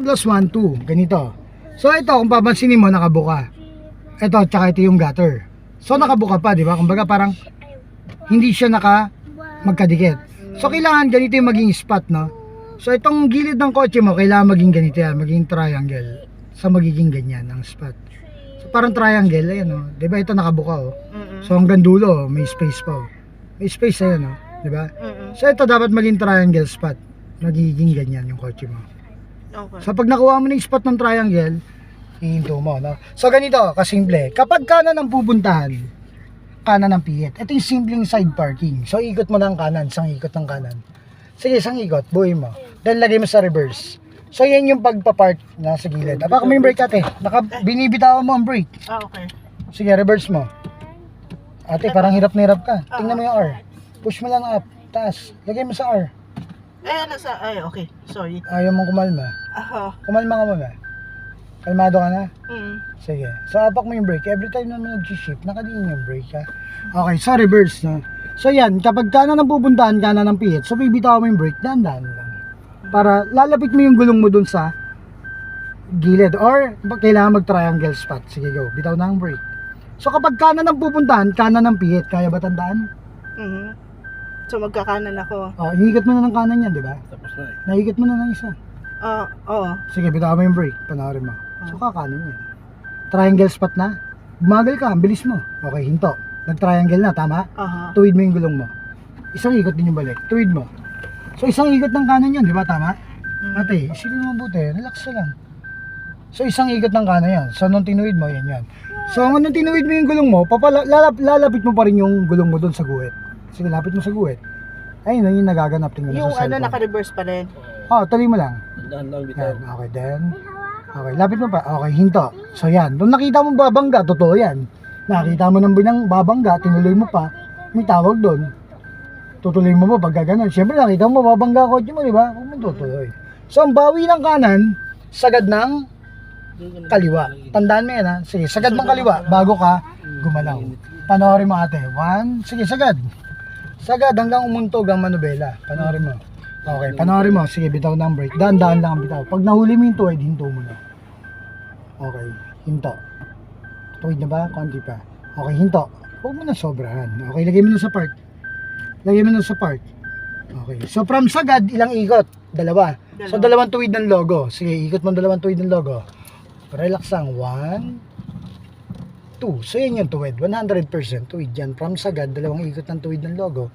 plus 1, 2. Ganito. So ito, kung papansinin mo, nakabuka. Ito, tsaka ito yung gutter. So nakabuka pa, di ba? Kumbaga parang hindi siya naka magkadikit. So kailangan ganito yung maging spot, no? So itong gilid ng kotse mo, kailangan maging ganito yan, maging triangle. Sa magiging ganyan ang spot. So parang triangle, ayan, no? Di ba ito nakabuka, oh? So hanggang dulo, may space pa, oh. May space ayan, no? Di ba? So ito dapat maging triangle spot. Magiging ganyan yung kotse mo. Okay. So pag nakuha mo na yung spot ng triangle, hihinto mo, no? So ganito, kasimple. Kapag kanan ang pupuntahan, kanan ang pihit. Ito yung simpleng side parking. So ikot mo ng kanan, isang ikot ng kanan. Sige, isang ikot, buhay mo. Then lagay mo sa reverse. So yan yung pagpa-park na sa gilid. Apak mo yung brake ate. Naka, binibitawan mo ang brake. Ah, okay. Sige, reverse mo. Ate, parang hirap na hirap ka. Tingnan mo yung R. Push mo lang up. Taas. Lagay mo sa R. Eh, nasa, ay, okay. Sorry. Ayaw mong kumalma. Aha. Kumalma ka muna. Kalmado ka na? Mm. Sige. So, apak mo yung brake. Every time naman nag-shift, nakadiin yung brake ha. Okay, so reverse na. So yan, kapag kanan ang pupuntahan, kanan ang pihit, so bibitaw mo yung brake, dahan-dahan lang. Para lalapit mo yung gulong mo dun sa gilid. Or, kailangan mag-triangle spot. Sige, go. Bitaw na ang brake. So kapag kanan ang pupuntahan, kanan ang pihit. Kaya ba tandaan? Mhm. So, magkakanan ako. Oh, ihigat mo na ng kanan yan, di ba? Tapos na eh. Nahigat mo na ng isa. Ah, oo. Sige, bitaw mo yung brake. Panoorin mo. So, kakanan yan. Triangle spot na. Bumagal ka, ang bilis mo. Okay, hinto. Nag-triangle na, tama? Aha. Tuwid mo yung gulong mo. Isang ikot din yung balik. Tuwid mo. So, isang ikot ng kanan yun, di ba? Tama? Mm. Ate, isipin mo mabuti. Relax ka lang. So, isang ikot ng kanan yan. So, nung tinuwid mo, yan yan. So, nung tinuwid mo yung gulong mo, papala, lalap, lalapit mo pa rin yung gulong mo doon sa guhit. Sige, lapit mo sa guhit. Ayun, yun yung nagaganap. Tingnan mo Yung sa ano, cellphone. naka-reverse pa rin. Oh, tuloy mo lang. Tandaan lang bitaw. Yan, okay, then. Okay, lapit mo pa. Okay, hinto. So yan, nung nakita mo babangga, totoo yan. Nakita mo ng binang babangga, tinuloy mo pa, may tawag doon. Tutuloy mo ba pag gano'n? Siyempre nakita mo babangga ako mo, di ba? Huwag mo tutuloy. So ang bawi ng kanan, sagad ng kaliwa. Tandaan mo yan ha. Sige, sagad ng kaliwa bago ka gumalaw. Panoorin mo ate. One, sige, sagad. Sagad hanggang umuntog ang manubela. Panoorin mo. Okay, panoorin mo. Sige, bitaw ng break. Daan-daan lang ang bitaw. Pag nahuli mo yung tuwid, hinto mo na. Okay, hinto. Tuwid na ba? Konti pa. Okay, hinto. Huwag mo na sobrahan. Okay, lagay mo na sa part. Lagay mo na sa part. Okay. So from sagad, ilang ikot? Dalawa. So Dalawa. dalawang tuwid ng logo. Sige, ikot mo ang dalawang tuwid ng logo. Relax lang. One, two. So yan yung tuwid. 100% tuwid yan. From sagad, dalawang ikot ng tuwid ng logo.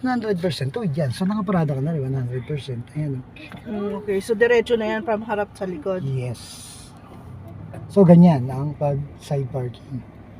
100% tuwid yan. So nakaparada ka na rin. 100%. Ayan. oh. Mm, okay, so diretso na yan from harap sa likod. Yes. So ganyan ang pag side parking.